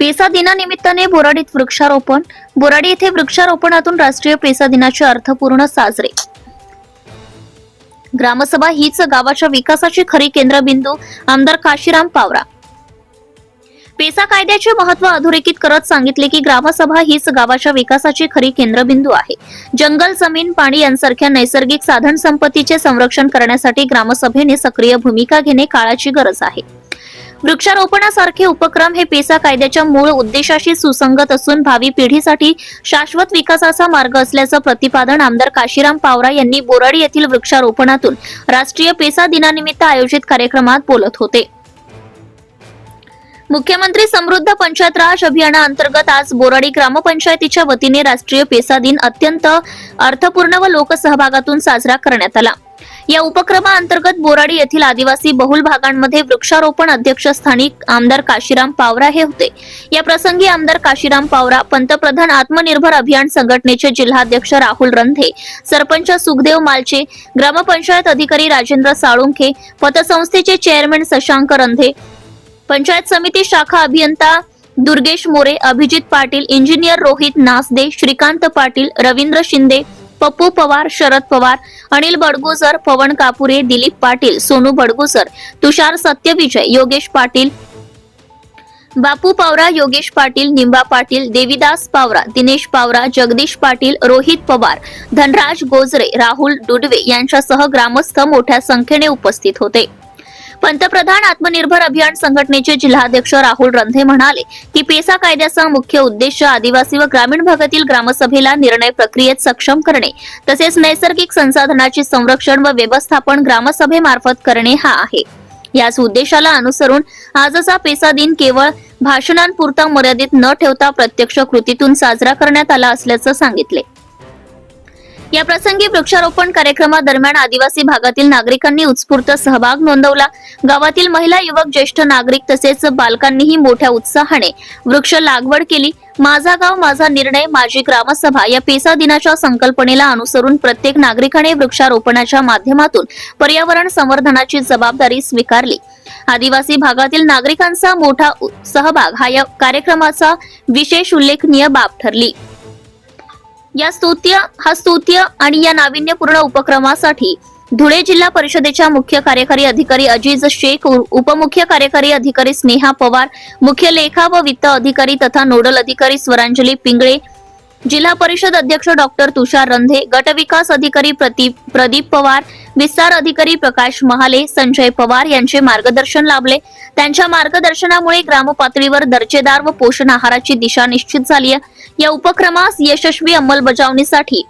PESA दिनानिमित्ताने बोराडीत वृक्षारोपण. बोराडी येथे वृक्षारोपणातून राष्ट्रीय पेसा दिनाचे अर्थपूर्ण साजरे. ग्रामसभा हीच गावाच्या विकासाची खरी केंद्रबिंदू आमदार काशीराम पावरा. पेसा कायद्याचे महत्त्व अधोरेखित करत सांगितले की ग्रामसभा हीच गावाच्या विकासाची खरी केंद्रबिंदू आहे. जंगल जमीन पाणी यांसारख्या नैसर्गिक साधन संपत्तीचे संरक्षण करण्यासाठी ग्रामसभेने सक्रिय भूमिका घेणे काळाची गरज आहे. वृक्षारोपणासारखे उपक्रम हे पेसा कायद्याच्या मूळ उद्देशाशी सुसंगत असून भावी पिढीसाठी शाश्वत विकासाचा मार्ग असल्याचं प्रतिपादन आमदार काशीराम पावरा यांनी बोराडी येथील वृक्षारोपणातून राष्ट्रीय पेसा दिनानिमित्त आयोजित कार्यक्रमात बोलत होते. मुख्यमंत्री समृद्ध पंचायत राज अभियानाअंतर्गत आज बोराडी ग्रामपंचायतीच्या वतीने राष्ट्रीय पेसा दिन अत्यंत अर्थपूर्ण व लोकसहभागातून साजरा करण्यात आला. या उपक्रमाअंतर्गत बोराडी येथील आदिवासी बहुल भागांमध्ये वृक्षारोपण अध्यक्षस्थानी आमदार काशीराम पावरा हे होते. या प्रसंगी आमदार काशीराम पावरा पंतप्रधान आत्मनिर्भर अभियान संघटनेचे जिल्हाध्यक्ष राहुल रंधे सरपंच सुखदेव मालचे ग्रामपंचायत अधिकारी राजेंद्र साळुंखे पतसंस्थेचे चेअरमॅन शशांक रंधे पंचायत समिती शाखा अभियंता दुर्गेश मोरे अभिजित पाटील इंजिनियर रोहित नासदे श्रीकांत पाटील रवींद्र शिंदे पप्पू पवार शरद पवार अनिल बडगुजर पवन कापुरे दिलीप पाटील सोनू बडगुजर तुषार सत्यविजय योगेश पाटील बापू पावरा योगेश पाटील निंबा पाटील देविदास पावरा दिनेश पावरा जगदीश पाटील रोहित पवार धनराज गोजरे राहुल डुडवे यांच्यासह ग्रामस्थ मोठ्या संख्येने उपस्थित होते. पंतप्रधान आत्मनिर्भर अभियान संघटनेचे जिल्हाध्यक्ष राहुल रंधे म्हणाले की पेसा कायद्याचा मुख्य उद्देश आदिवासी व ग्रामीण भागातील ग्रामसभेला निर्णय प्रक्रियेत सक्षम करणे तसेच नैसर्गिक संसाधनाचे संरक्षण व व्यवस्थापन ग्रामसभेमार्फत करणे हा आहे. याच उद्देशाला अनुसरून आजचा पेसा दिन केवळ भाषणांपुरता मर्यादित न ठेवता प्रत्यक्ष कृतीतून साजरा करण्यात आला असल्याचं सांगितले. या प्रसंगी वृक्षारोपण कार्यक्रमादरम्यान आदिवासी भागातील नागरिकांनी उत्स्फूर्त सहभाग नोंदवला. गावातील महिला युवक ज्येष्ठ नागरिक तसेच बालकांनीही मोठ्या उत्साहाने वृक्ष लागवड केली. माझा गाव माझा निर्णय माझी ग्रामसभा या पेसा दिनाच्या संकल्पनेला अनुसरून प्रत्येक नागरिकाने वृक्षारोपणाच्या माध्यमातून पर्यावरण संवर्धनाची जबाबदारी स्वीकारली. आदिवासी भागातील नागरिकांचा मोठा सहभाग हा या कार्यक्रमाचा विशेष उल्लेखनीय बाब ठरली. या स्तुत्य हा स्तुत्य आणि या नाविन्यपूर्ण उपक्रमासाठी धुळे जिल्हा परिषदेच्या मुख्य कार्यकारी अधिकारी अजीज शेख उपमुख्य कार्यकारी अधिकारी स्नेहा पवार मुख्य लेखा व वित्त अधिकारी तथा नोडल अधिकारी स्वरांजली पिंगळे जिल्हा परिषद अध्यक्ष डॉक्टर तुषार रंधे गट विकास अधिकारी प्रदीप प्रदीप पवार विस्तार अधिकारी प्रकाश महाले संजय पवार यांचे मार्गदर्शन लाभले. त्यांच्या मार्गदर्शनामुळे ग्रामपातळीवर दर्जेदार व पोषण आहाराची दिशा निश्चित झाली या उपक्रमास यशस्वी अंमलबजावणीसाठी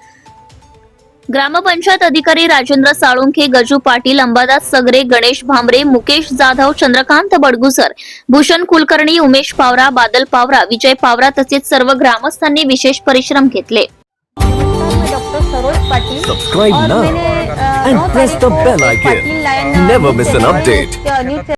ग्रामपंचायत अधिकारी राजेंद्र साळुंखे गजू पाटील अंबादास सगरे गणेश भांबरे मुकेश जाधव चंद्रकांत बडगुसर भूषण कुलकर्णी उमेश पावरा बादल पावरा विजय पावरा तसेच सर्व ग्रामस्थांनी विशेष परिश्रम घेतले. Doctor Saroj Patil lion